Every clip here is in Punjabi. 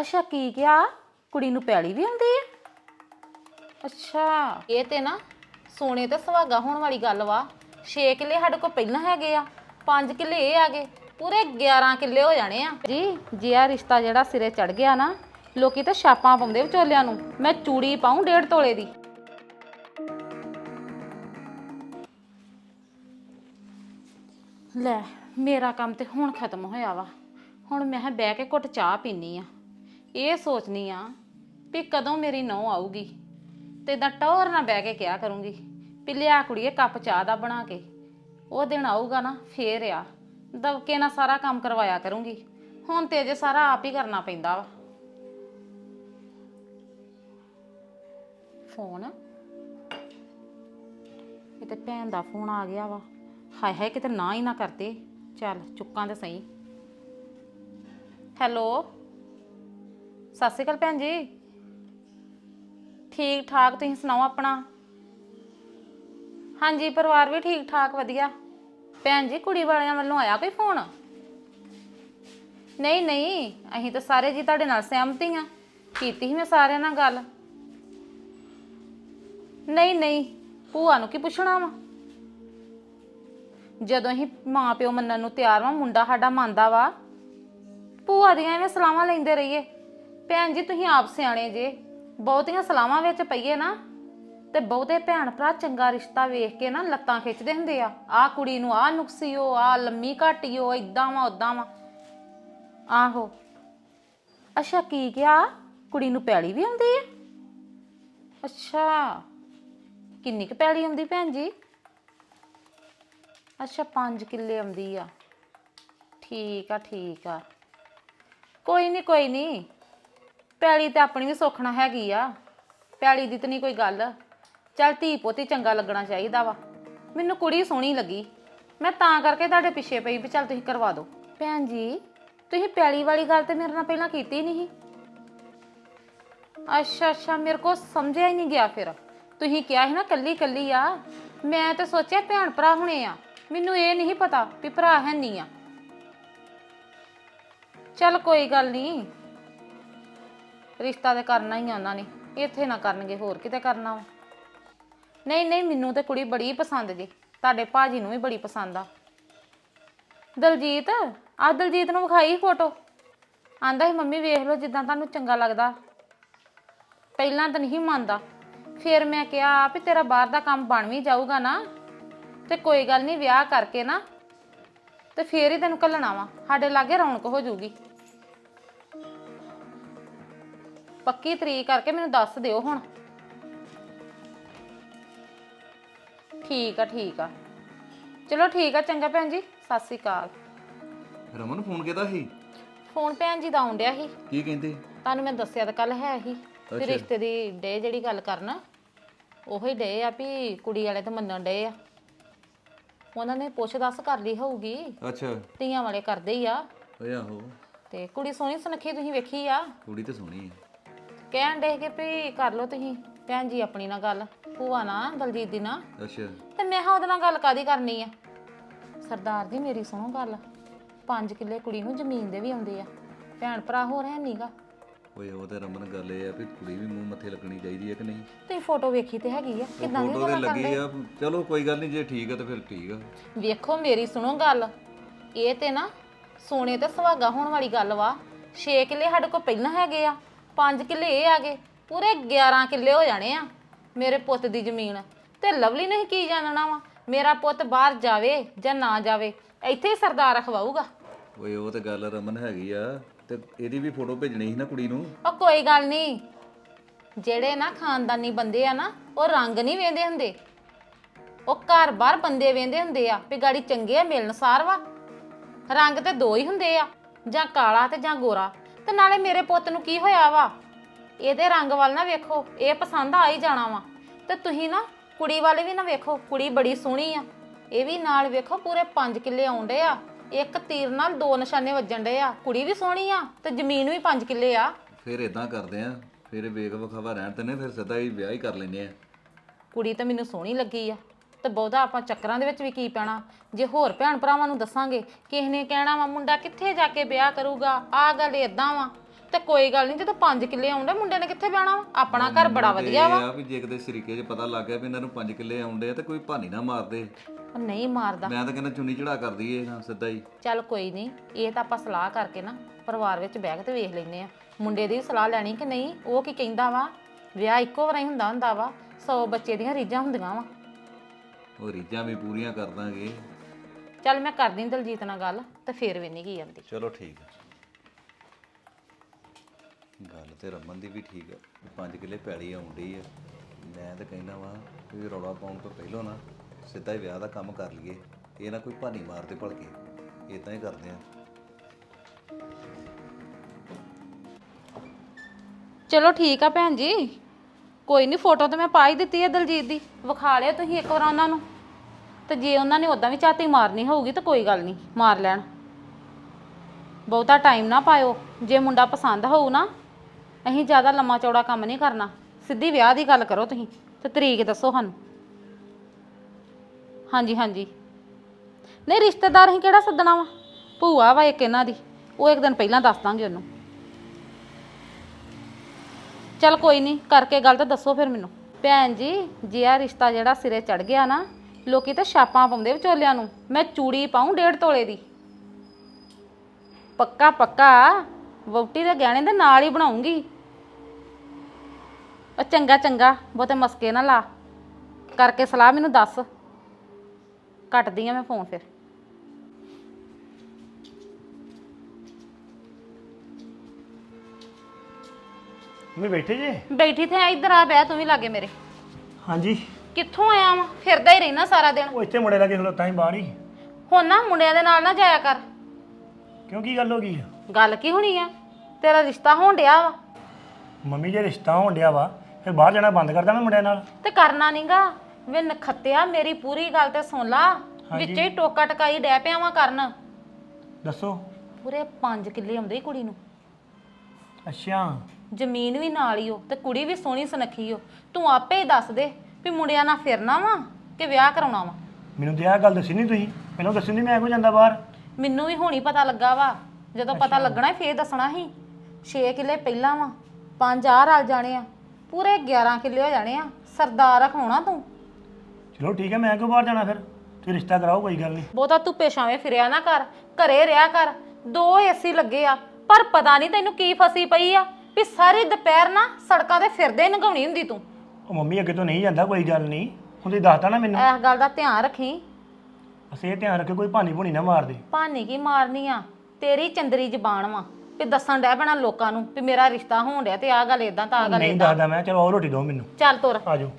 ਅੱਛਾ ਕੀ ਕਿਹਾ? ਕੁੜੀ ਨੂੰ ਪੈਲੀ ਵੀ ਆਉਂਦੀ ਹੈ ਅੱਛਾ। ਇਹ ਤੇ ਨਾ ਸੋਨੇ ਤੇ ਸੁਹਾਗਾ ਹੋਣ ਵਾਲੀ ਗੱਲ ਵਾ। 6 ਕਿੱਲੇ ਸਾਡੇ ਕੋਲ ਪਹਿਲਾਂ ਹੈਗੇ ਆ 5 ਕਿੱਲੇ ਇਹ ਆ ਗਏ ਪੂਰੇ 11 ਕਿੱਲੇ ਹੋ ਜਾਣੇ ਆ। ਜੀ ਜੇ ਆ ਰਿਸ਼ਤਾ ਜਿਹੜਾ ਸਿਰੇ ਚੜ ਗਿਆ ਨਾ ਲੋਕੀ ਤਾਂ ਛਾਪਾਂ ਪਾਉਂਦੇ ਵਿਚੋਲਿਆਂ ਨੂੰ। ਮੈਂ ਚੂੜੀ ਪਾਉਂ ਡੇਢ ਤੋਲੇ ਦੀ। ਲੈ ਮੇਰਾ ਕੰਮ ਤੇ ਹੁਣ ਖਤਮ ਹੋਇਆ ਵਾ। ਹੁਣ ਮੈਂ ਬਹਿ ਕੇ ਘੁੱਟ ਚਾਹ ਪੀਨੀ ਆ। ਇਹ ਸੋਚਨੀ ਆ ਵੀ ਕਦੋਂ ਮੇਰੀ ਨੌ ਆਊਗੀ ਤੇ ਇਦਾਂ ਟੌਰ ਨਾ ਬਹਿ ਕੇ ਕਿਹਾ ਕਰੂੰਗੀ ਵੀ ਲਿਆ ਕੁੜੀਏ ਕੱਪ ਚਾਹ ਦਾ ਬਣਾ ਕੇ। ਉਹ ਦਿਨ ਆਊਗਾ ਨਾ, ਫੇਰ ਆ। ਦਬਕੇ ਨਾਲ ਸਾਰਾ ਕੰਮ ਕਰਵਾਇਆ ਕਰੂੰਗੀ। ਹੁਣ ਤੇ ਜੇ ਸਾਰਾ ਆਪ ਹੀ ਕਰਨਾ ਪੈਂਦਾ ਵਾ। ਫੋਨ? ਇਹ ਤੇ ਭੈਣ ਦਾ ਫੋਨ ਆ ਗਿਆ ਵਾ। ਹਾਏ ਹਾਏ, ਕਿਤੇ ਨਾ ਹੀ ਨਾ ਕਰਦੇ ਚੱਲ, ਚੁੱਕਾਂ ਤੇ ਸਹੀ। ਹੈਲੋ? ਸਤਿ ਸ਼੍ਰੀ ਅਕਾਲ ਭੈਣ ਜੀ। ਠੀਕ ਠਾਕ, ਤੁਸੀਂ ਸੁਣਾਓ ਆਪਣਾ? ਹਾਂਜੀ, ਪਰਿਵਾਰ ਵੀ ਠੀਕ ਠਾਕ, ਵਧੀਆ। ਭੈਣ ਜੀ, ਕੁੜੀ ਵਾਲਿਆਂ ਵੱਲੋਂ ਆਇਆ ਕੋਈ ਫੋਨ? ਨਹੀਂ ਨਹੀਂ, ਅਸੀਂ ਤਾਂ ਸਾਰੇ ਜੀ ਤੁਹਾਡੇ ਨਾਲ ਸਹਿਮਤੀ ਹੀ ਆ ਕੀਤੀ ਸੀ ਮੈਂ ਸਾਰਿਆਂ ਨਾਲ ਗੱਲ। ਨਹੀਂ ਨਹੀਂ, ਭੂਆ ਨੂੰ ਕੀ ਪੁੱਛਣਾ ਵਾ? ਜਦੋਂ ਅਸੀਂ ਮਾਂ ਪਿਓ ਮੰਨਣ ਨੂੰ ਤਿਆਰ ਵਾਂ, ਮੁੰਡਾ ਸਾਡਾ ਮੰਨਦਾ ਵਾ, ਭੂਆ ਦੀਆਂ ਐਵੇਂ ਸਲਾਹਾਂ ਲੈਂਦੇ ਰਹੀਏ। ਭੈਣ ਜੀ, ਤੁਸੀਂ ਆਪ ਸਿਆਣੇ ਜੇ। ਬਹੁਤੀਆਂ ਸਲਾਹਾਂ ਵਿੱਚ ਪਈਏ ਨਾ, ਤੇ ਬਹੁਤੇ ਭੈਣ ਭਰਾ ਚੰਗਾ ਰਿਸ਼ਤਾ ਵੇਖ ਕੇ ਨਾ ਲੱਤਾਂ ਖਿੱਚਦੇ ਹੁੰਦੇ ਆ। ਆਹ ਕੁੜੀ ਨੂੰ ਆਹ ਨੁਕਸੀਓ, ਆਹ ਲੰਮੀ ਘਾਟੀ ਘਾਟੀਓ ਇਦਾਂ ਵਾ ਉਦਾਂ ਵਾ। ਆਹੋ। ਅੱਛਾ, ਕੀ ਕਿਹਾ? ਕੁੜੀ ਨੂੰ ਪੈਲੀ ਵੀ ਆਉਂਦੀ ਆ? ਅੱਛਾ। ਕਿੰਨੀ ਕੁ ਪੈਲੀ ਆਉਂਦੀ ਭੈਣ ਜੀ? ਅੱਛਾ 5 ਕਿੱਲੇ ਆਉਂਦੀ ਆ। ਠੀਕ ਆ ਠੀਕ ਆ। ਕੋਈ ਨਹੀਂ ਕੋਈ ਨਹੀਂ ਪੈਲੀ ਤੇ ਆਪਣੀ ਵੀ ਸੁੱਖਣਾ ਹੈਗੀ ਆ। ਪੈਲੀ ਦੀ ਤਾਂ ਨਹੀਂ ਕੋਈ ਗੱਲ। ਚੱਲ ਧੀ ਪੋਤੀ ਚੰਗਾ ਲੱਗਣਾ ਚਾਹੀਦਾ ਵਾ। ਮੈਨੂੰ ਕੁੜੀ ਸੋਹਣੀ ਲੱਗੀ। ਮੈਂ ਤਾਂ ਕਰਕੇ ਤੁਹਾਡੇ ਪਿੱਛੇ ਪਈ ਵੀ ਚੱਲ ਤੁਸੀਂ ਕਰਵਾ ਦਿਓ। ਭੈਣ ਜੀ, ਤੁਸੀਂ ਪੈਲੀ ਵਾਲੀ ਗੱਲ ਤੇ ਮੇਰੇ ਨਾਲ ਪਹਿਲਾਂ ਕੀਤੀ ਨਹੀਂ ਸੀ। ਅੱਛਾ ਅੱਛਾ, ਮੇਰੇ ਕੋ ਸਮਝਿਆ ਹੀ ਨਹੀਂ ਗਿਆ ਫਿਰ। ਤੁਸੀਂ ਕਿਹਾ ਸੀ ਨਾ ਕੱਲੀ ਕੱਲੀ ਆ। ਮੈਂ ਤਾਂ ਸੋਚਿਆ ਭੈਣ ਭਰਾ ਹੁਣੇ ਆ। ਮੈਨੂੰ ਇਹ ਨਹੀਂ ਪਤਾ ਵੀ ਭਰਾ ਹੈ ਨਹੀਂ ਆ। ਚੱਲ ਕੋਈ ਗੱਲ ਨਹੀਂ। ਰਿਸ਼ਤਾ ਤੇ ਕਰਨਾ ਹੀ ਆ ਉਹਨਾਂ ਨੇ, ਇੱਥੇ ਨਾ ਕਰਨਗੇ, ਹੋਰ ਕਿਤੇ ਕਰਨਾ ਵਾ। ਨਹੀਂ ਨਹੀਂ, ਮੈਨੂੰ ਤੇ ਕੁੜੀ ਬੜੀ ਪਸੰਦ ਜੀ, ਤੁਹਾਡੇ ਭਾਜੀ ਨੂੰ ਵੀ ਬੜੀ ਪਸੰਦ ਆ। ਦਲਜੀਤ ਆ ਦਲਜੀਤ ਨੂੰ ਵਿਖਾਈ ਫੋਟੋ ਆਂਦਾ ਸੀ, ਮੰਮੀ, ਵੇਖ ਲਓ ਜਿੱਦਾਂ ਤੁਹਾਨੂੰ ਚੰਗਾ ਲੱਗਦਾ। ਪਹਿਲਾਂ ਤਾਂ ਨਹੀਂ ਮੰਨਦਾ। ਫਿਰ ਮੈਂ ਕਿਹਾ ਵੀ ਤੇਰਾ ਬਾਹਰ ਦਾ ਕੰਮ ਬਣ ਵੀ ਜਾਊਗਾ ਨਾ, ਤੇ ਕੋਈ ਗੱਲ ਨਹੀਂ, ਵਿਆਹ ਕਰਕੇ ਨਾ, ਤੇ ਫੇਰ ਹੀ ਤੈਨੂੰ ਕੱਲਣਾ ਵਾ। ਸਾਡੇ ਲਾਗੇ ਰੌਣਕ ਹੋ ਜਾਊਗੀ। ਪੱਕੀ ਤਰੀਕ ਕਰਕੇ ਮੈਨੂੰ ਦੱਸ ਦਿਓ ਹੁਣ। ਠੀਕ ਆ ਠੀਕ ਆ। ਚਲੋ ਠੀਕ ਆ ਚੰਗਾ ਭੈਣ ਜੀ ਸਤਿ ਸ੍ਰੀ ਅਕਾਲ। ਰਮਨ ਫੋਨ ਕਿਹਦਾ ਸੀ? ਫੋਨ ਭੈਣ ਜੀ ਦਾ ਆਉਣ ਡਿਆ ਸੀ। ਕੀ ਕਹਿੰਦੇ? ਤੁਹਾਨੂੰ ਮੈਂ ਦੱਸਿਆ ਤਾਂ ਕੱਲ ਹੈ ਹੀ ਤੇ। ਰਿਸ਼ਤੇ ਦੀ ਡੇ ਜਿਹੜੀ ਗੱਲ ਕਰਨ ਉਹੋ ਹੀ ਡੇ ਆ ਵੀ ਕੁੜੀ ਵਾਲੇ ਤਾਂ ਮੰਨਣ ਡੇ ਆ। ਉਹਨਾਂ ਨੇ ਪੁੱਛ ਦੱਸ ਕਰ ਲਈ ਹੋਊਗੀ। ਅੱਛਾ। ਧੀਆਂ ਵਾਲੇ ਕਰਦੇ ਹੀ ਆ। ਓਏ ਆਹੋ। ਤੇ ਕੁੜੀ ਸੋਹਣੀ ਸੁਨੱਖੀ ਤੁਸੀਂ ਵੇਖੀ ਆ। ਕੁੜੀ ਤੇ ਸੋਹਣੀ ਆ। ਕਹਿਣ ਡੇ ਕਿ ਵੀ ਕਰ ਲਓ ਤੁਸੀਂ ਭੈਣ ਜੀ ਆਪਣੀ ਨਾਲ ਗੱਲ ਭੂਆ ਨਾਲ ਦਲਜੀਤ ਦੀ ਨਾਲ। ਅੱਛਾ। ਤੇ ਮੈਂ ਹਾਂ ਉਹਦੇ ਨਾਲ ਗੱਲ ਕਾਦੀ ਕਰਨੀ ਆ? ਸਰਦਾਰ ਜੀ ਮੇਰੀ ਸੁਣੋ ਗੱਲ 5 ਕਿੱਲੇ ਕੁੜੀ ਨੂੰ ਜ਼ਮੀਨ ਦੇ ਵੀ ਆਉਂਦੇ ਆ ਭੈਣ ਭਰਾ ਹੈ ਨੀਗਾ ਓਏ ਉਹ ਤੇ ਰਮਨ ਗੱਲ ਇਹ ਆ ਵੀ ਕੁੜੀ ਵੀ ਮੂੰਹ ਮੱਥੇ ਲੱਗਣੀ ਚਾਹੀਦੀ ਹੈ ਕਿ ਨਹੀਂ? ਤੁਸੀਂ ਫੋਟੋ ਵੇਖੀ ਤੇ ਹੈਗੀ ਆ ਕਿਦਾਂ ਦੀ ਫੋਟੋ ਤੇ ਲੱਗੀ ਆ ਚਲੋ ਕੋਈ ਗੱਲ ਨਹੀਂ ਜੇ ਠੀਕ ਆ ਤਾਂ ਫਿਰ ਠੀਕ ਆ। ਵੇਖੋ ਮੇਰੀ ਸੁਣੋ ਗੱਲ ਇਹ ਤੇ ਨਾ ਸੋਨੇ ਤੇ ਸੁਹਾਗਾ ਹੋਣ ਵਾਲੀ ਗੱਲ ਵਾ 6 ਕਿੱਲੇ ਸਾਡੇ ਕੋਲ ਪਹਿਲਾਂ ਹੈਗੇ ਆ। 5 ਕਿੱਲੇ ਇਹ ਆ ਗਏ ਪੂਰੇ 11 ਕਿੱਲੇ ਹੋ ਜਾਣੇ ਆ ਮੇਰੇ ਪੁੱਤ ਦੀ ਜ਼ਮੀਨ। ਤੇ ਲਵਲੀ ਨਹੀਂ ਕੀ ਜਾਣਨਾ ਵਾ? ਮੇਰਾ ਪੁੱਤ ਬਾਹਰ ਜਾਵੇ ਜਾਂ ਨਾ ਜਾਵੇ ਇੱਥੇ ਹੀ ਸਰਦਾਰ ਰਖਵਾਊਗਾ। ਓਏ ਉਹ ਤੇ ਗੱਲ ਰਮਨ ਹੈਗੀ ਆ ਤੇ ਇਹਦੀ ਵੀ ਫੋਟੋ ਭੇਜਣੀ ਸੀ ਨਾ ਕੁੜੀ ਨੂੰ। ਉਹ ਕੋਈ ਗੱਲ ਨਹੀਂ ਜਿਹੜੇ ਨਾ ਖਾਨਦਾਨੀ ਬੰਦੇ ਆ ਨਾ ਉਹ ਰੰਗ ਨਹੀਂ ਵੇਂਦੇ ਹੁੰਦੇ। ਉਹ ਘਰ-ਬਾਰ ਬੰਦੇ ਵੇਂਦੇ ਹੁੰਦੇ ਆ ਵੀ ਗਾੜੀ ਚੰਗੇ ਆ ਮਿਲਣਸਾਰ ਵਾ। ਰੰਗ ਤੇ ਦੋ ਹੀ ਹੁੰਦੇ ਆ ਜਾਂ ਕਾਲਾ ਤੇ ਜਾਂ ਗੋਰਾ। ਤੇ ਨਾਲੇ ਮੇਰੇ ਪੁੱਤ ਨੂੰ ਕੀ ਹੋਇਆ ਵਾ? ਇਹਦੇ ਰੰਗ ਵੱਲ ਨਾ ਵੇਖੋ ਇਹ ਪਸੰਦ ਆ ਹੀ ਜਾਣਾ ਵਾ। ਤੇ ਤੁਸੀਂ ਨਾ ਕੁੜੀ ਵਾਲੇ ਵੀ ਨਾ ਵੇਖੋ ਕੁੜੀ ਬੜੀ ਸੋਹਣੀ ਆ। ਇਹ ਵੀ ਨਾਲ ਵੇਖੋ ਪੂਰੇ 5 ਕਿੱਲੇ ਆਉਂਦੇ ਆ। ਇੱਕ ਤੀਰ ਨਾਲ ਦੋ ਨਿਸ਼ਾਨੇ ਵੱਜਣ ਡੇ ਆ। ਕੁੜੀ ਵੀ ਸੋਹਣੀ ਆ ਤੇ ਜ਼ਮੀਨ ਵੀ 5 ਕਿੱਲੇ ਆ। ਫਿਰ ਇਦਾਂ ਕਰਦੇ ਆ ਫਿਰ ਵੇਖ ਵਿਖਾਵਾ ਰਹਿਣ ਤੇ ਨੇ ਫਿਰ ਸਿੱਧਾ ਹੀ ਵਿਆਹ ਹੀ ਕਰ ਲੈਨੇ ਆ। ਕੁੜੀ ਤਾਂ ਮੈਨੂੰ ਸੋਹਣੀ ਲੱਗੀ ਆ। ਤੇ ਬਹੁਤਾ ਆਪਾਂ ਚੱਕਰਾਂ ਦੇ ਵਿੱਚ ਵੀ ਕੀ ਪੈਣਾ? ਜੇ ਹੋਰ ਭੈਣ ਭਰਾਵਾਂ ਨੂੰ ਦੱਸਾਂਗੇ ਕਿਸੇ ਨੇ ਕਹਿਣਾ ਵਾ ਮੁੰਡਾ ਕਿੱਥੇ ਜਾ ਕੇ ਵਿਆਹ ਕਰੂਗਾ? ਆਹ ਗੱਲ ਏਦਾਂ ਵਾ। ਤੇ ਕੋਈ ਗੱਲ ਨਹੀਂ ਜਦੋਂ 5 ਕਿੱਲੇ ਆਉਂਦੇ ਮੁੰਡੇ ਨੇ ਕਿੱਥੇ ਬਹਿਣਾ ਵਾ? ਆਪਣਾ ਘਰ ਬੜਾ ਵਧੀਆ ਵਾ। ਇਹ ਆ ਵੀ ਜੇ ਕਿਤੇ ਸਰੀਕੇ 'ਚ ਪਤਾ ਲੱਗ ਗਿਆ ਵੀ ਇਹਨਾਂ ਨੂੰ 5 ਕਿੱਲੇ ਆਉਂਦੇ ਆ ਤੇ ਕੋਈ ਭਾਨੀ ਨਾ ਮਾਰਦੇ। ਉਹ ਨਹੀਂ ਮਾਰਦਾ। ਮੈਂ ਤਾਂ ਕਹਿੰਦਾ ਚੁੰਨੀ ਚੜਾ ਕਰ ਦਈਏ ਨਾ ਸਿੱਧਾ ਹੀ। ਚੱਲ ਕੋਈ ਨਹੀਂ ਇਹ ਤਾਂ ਆਪਾਂ ਸਲਾਹ ਕਰਕੇ ਨਾ ਪਰਿਵਾਰ ਵਿੱਚ ਬਹਿ ਕੇ ਤੇ ਵੇਖ ਲੈਨੇ ਆ। ਮੁੰਡੇ ਦੀ ਵੀ ਸਲਾਹ ਲੈਣੀ ਕਿ ਨਹੀਂ ਉਹ ਕੀ ਕਹਿੰਦਾ ਵਾ? ਵਿਆਹ ਇੱਕੋ ਵਾਰ ਹੀ ਹੁੰਦਾ ਹੁੰਦਾ ਵਾ। 100 ਬੱਚੇ ਦੀਆਂ ਰੀਝਾਂ ਹੁੰਦੀਆਂ ਵਾ। ਉਹ ਰੀਝਾਂ ਵੀ ਪੂਰੀਆਂ ਕਰ ਦਾਂਗੇ। ਚੱਲ ਮੈਂ ਕਰਦੀ ਦਲਜੀਤ ਨਾਲ ਗੱਲ ਤੇ ਫੇਰ ਵੇਨੀ ਕੀ ਜਾਂਦੀ ਚਲੋ ਠੀਕ ਆ। ਗੱਲ ਤੇ ਰਮਨ ਦੀ ਵੀ ਠੀਕ ਆ 5 ਕਿੱਲੇ ਪੈਲੀ ਆਉਂਦੀ ਆ। ਮੈਂ ਤਾਂ ਕਹਿੰਦਾ ਵਾਂ ਵੀ ਰੌਲਾ ਪਾਉਣ ਤੋਂ ਪਹਿਲਾਂ ਨਾ ਸਿੱਧਾ ਹੀ ਵਿਆਹ ਦਾ ਕੰਮ ਕਰ ਲਈਏ ਇਹ ਨਾ ਕੋਈ ਭਾਨੀ ਮਾਰਦੇ ਭਲਕੇ ਇਦਾਂ ਹੀ ਕਰਦੇ ਆ। ਚਲੋ ਠੀਕ ਆ ਭੈਣ ਜੀ। ਕੋਈ ਨਹੀਂ ਫੋਟੋ ਤੇ ਮੈਂ ਪਾ ਹੀ ਦਿੱਤੀ ਹੈ ਦਲਜੀਤ ਦੀ। ਵਿਖਾ ਲਿਆ ਤੁਸੀਂ ਇੱਕ ਵਾਰ ਉਹਨਾਂ ਨੂੰ। ਤੇ ਜੇ ਉਹਨਾਂ ਨੇ ਉਦਾਂ ਵੀ ਝਾਤੀ ਮਾਰਨੀ ਹੋਊਗੀ ਤਾਂ ਕੋਈ ਗੱਲ ਨਹੀਂ ਮਾਰ ਲੈਣ। ਬਹੁਤਾ ਟਾਈਮ ਨਾ ਪਾਇਓ। ਜੇ ਮੁੰਡਾ ਪਸੰਦ ਹੋਊ ਨਾ, ਅਸੀਂ ਜ਼ਿਆਦਾ ਲੰਮਾ ਚੌੜਾ ਕੰਮ ਨਹੀਂ ਕਰਨਾ। ਸਿੱਧੀ ਵਿਆਹ ਦੀ ਗੱਲ ਕਰੋ ਤੁਸੀਂ, ਤੇ ਤਰੀਕ ਦੱਸੋ ਸਾਨੂੰ। ਹਾਂਜੀ ਹਾਂਜੀ। ਨਹੀਂ, ਰਿਸ਼ਤੇਦਾਰ ਅਸੀਂ ਕਿਹੜਾ ਸੱਦਣਾ ਵਾ? ਭੂਆ ਵਾ ਇੱਕ ਇਹਨਾਂ ਦੀ, ਉਹ ਇੱਕ ਦਿਨ ਪਹਿਲਾਂ ਦੱਸ ਦਾਂਗੇ ਉਹਨੂੰ। ਚਲ ਕੋਈ ਨਹੀਂ, ਕਰਕੇ ਗੱਲ ਤਾਂ ਦੱਸੋ ਫਿਰ ਮੈਨੂੰ। ਭੈਣ ਜੀ, ਜੇ ਆ ਰਿਸ਼ਤਾ ਜਿਹੜਾ ਸਿਰੇ ਚੜ ਗਿਆ ਨਾ, ਲੋਕੀ ਤਾਂ ਛਾਪਾਂ ਪਾਉਂਦੇ ਵਿਚੋਲਿਆਂ ਨੂੰ। ਮੈਂ ਚੂੜੀ ਪਾਉਂ ਡੇਢ ਤੋਲੇ ਦੀ। ਪੱਕਾ ਪੱਕਾ, ਵਹੁਟੀ ਦੇ ਗਹਿਣੇ ਦੇ ਨਾਲ ਹੀ ਬਣਾਉਂਗੀ। ਉਹ ਚੰਗਾ ਚੰਗਾ, ਬਹੁਤੇ ਮਸਕੇ ਨਾ ਲਾ। ਕਰਕੇ ਸਲਾਹ ਮੈਨੂੰ ਦੱਸ। ਕੱਟਦੀ ਆ ਮੈਂ ਫੋਨ ਫਿਰ। ਮੈਂ ਬੈਠੇ ਜੇ? ਬੈਠੀ ਤੇ ਆ ਇੱਧਰ ਆ ਬਹਿ ਤੂੰ ਵੀ ਲਾਗੇ ਮੇਰੇ। ਹਾਂਜੀ। ਕਿੱਥੋਂ ਆਇਆ ਵਾਂ? ਫਿਰਦਾ ਹੀ ਰਹਿਣਾ ਸਾਰਾ ਦਿਨ। ਉਹ ਇੱਥੇ ਮੁੰਡੇ ਲੱਗੇ ਖਲੋਤਾ ਹੀ ਬਾਹਰ ਹੀ। ਹੁਣ ਨਾ ਮੁੰਡਿਆਂ ਦੇ ਨਾਲ ਨਾ ਜਾਇਆ ਕਰ। ਕਿਉਂ ਕੀ ਗੱਲ ਹੋ ਗਈ? ਆ? ਗੱਲ ਕੀ ਹੋਣੀ ਆ? ਤੇਰਾ ਰਿਸ਼ਤਾ ਹੋਣ ਡਿਆ ਵਾ। ਮੰਮੀ ਜੇ ਰਿਸ਼ਤਾ ਹੋਣ ਡਿਆ ਵਾ ਫਿਰ ਬਾਹਰ ਜਾਣਾ ਬੰਦ ਕਰ ਦਾਂ ਮੁੰਡਿਆਂ ਨਾਲ। ਤੇ ਕਰਨਾ ਨਹੀਂਗਾ ਵੇ ਨਖੱਤਿਆ ਮੇਰੀ ਪੂਰੀ ਗੱਲ ਤੇ ਸੁਣ ਲਾ। ਵਿੱਚੇ ਹੀ ਟੋਕਾ ਟਕਾਈ ਡੈ ਪਿਆ ਵਾਂ ਕਰਨ। ਦੱਸੋ। ਪੂਰੇ 5 ਕਿੱਲੇ ਆਉਂਦੇ ਈ ਕੁੜੀ ਨੂੰ। ਅੱਛਾ। ਜ਼ਮੀਨ ਵੀ ਨਾਲ ਹੀ ਓ ਤੇ ਕੁੜੀ ਵੀ ਸੋਹਣੀ ਸੁਨੱਖੀ ਓ। ਤੂੰ ਆਪੇ ਹੀ ਦੱਸ ਦੇ ਵੀ ਮੁੰਡਿਆਂ ਨਾਲ ਫਿਰਨਾ ਵਾ ਕਿ ਵਿਆਹ ਕਰਾਉਣਾ ਵਾ। ਮੈਨੂੰ ਤੇ ਆਹ ਗੱਲ ਦੱਸੀ ਨਹੀਂ ਤੁਸੀਂ। ਮੈਨੂੰ ਦੱਸੀ ਨਹੀਂ ਮੈਂ ਕੋ ਜਾਂਦਾ ਬਾਹਰ? ਮੈਨੂੰ ਵੀ ਹੁਣੀ ਪਤਾ ਲੱਗਾ ਵਾ। ਜਦੋਂ ਪਤਾ ਲੱਗਣਾ ਫੇਰ ਦੱਸਣਾ ਸੀ। 6 ਕਿੱਲੇ ਪਹਿਲਾਂ ਵਾ ਪੰਜ ਆ ਰਲ ਜਾਣੇ ਆ। ਪੂਰੇ 11 ਕਿੱਲੇ ਹੋ ਜਾਣੇ ਆ। ਸਰਦਾਰ ਰਖਾਉਣਾ ਤੂੰ। ਚਲੋ ਠੀਕ ਹੈ ਮੈਂ ਕਿਉਂ ਬਾਹਰ ਜਾਣਾ ਫਿਰ? ਤੁਸੀਂ ਰਿਸ਼ਤਾ ਕਰਾਓ ਕੋਈ ਗੱਲ ਨਹੀਂ ਬਹੁਤਾ ਧੁੱਪੇ ਛਾਵੇਂ ਫਿਰਿਆ ਨਾ ਕਰ ਘਰੇ ਰਿਆ ਕਰ। ਦੋ ਏਸੀ ਲੱਗੇ ਆ ਪਰ ਪਤਾ ਨਹੀਂ ਤੈਨੂੰ ਕੀ ਫਸੀ ਪਈ ਆ। ਵੀ ਸਾਰੀ ਦੁਪਹਿਰ ਨਾ ਸੜਕਾਂ ਤੇ ਫਿਰਦੇ ਨਗਾਉਣੀ ਹੁੰਦੀ ਤੂੰ। ਉਹ ਮੰਮੀ ਅੱਗੇ ਤੋਂ ਨਹੀਂ ਜਾਂਦਾ ਕੋਈ ਗੱਲ ਨਹੀਂ। ਹੁਣ ਤੁਸੀਂ ਦੱਸਤਾ ਨਾ ਮੈਨੂੰ। ਇਸ ਗੱਲ ਦਾ ਧਿਆਨ ਰੱਖੀ। ਅਸੀਂ ਇਹ ਧਿਆਨ ਰੱਖੇ ਕੋਈ ਭਾਨੀ ਭੁਣੀ ਨਾ ਮਾਰ ਦੇ ਭਾਨੀ ਕੀ ਮਾਰਨੀ ਆ? ਤੇਰੀ ਚੰਦਰੀ ਜ਼ਬਾਨ ਵਾ ਵੀ ਦੱਸਣ ਡੈ ਬਣਾ ਲੋਕਾਂ ਨੂੰ ਵੀ ਮੇਰਾ ਰਿਸ਼ਤਾ ਹੋਣ ਡਿਆ ਤੇ ਆ ਗੱਲ ਇਦਾਂ ਤਾਂ ਆ ਗੱਲ ਨਹੀਂ ਦੱਸਦਾ ਮੈਂ ਚਲੋ ਆਓ ਰੋਟੀ ਦਿਓ ਮੈਨੂੰ। ਚੱਲ ਤੁਰ। ਆ ਜਾਓ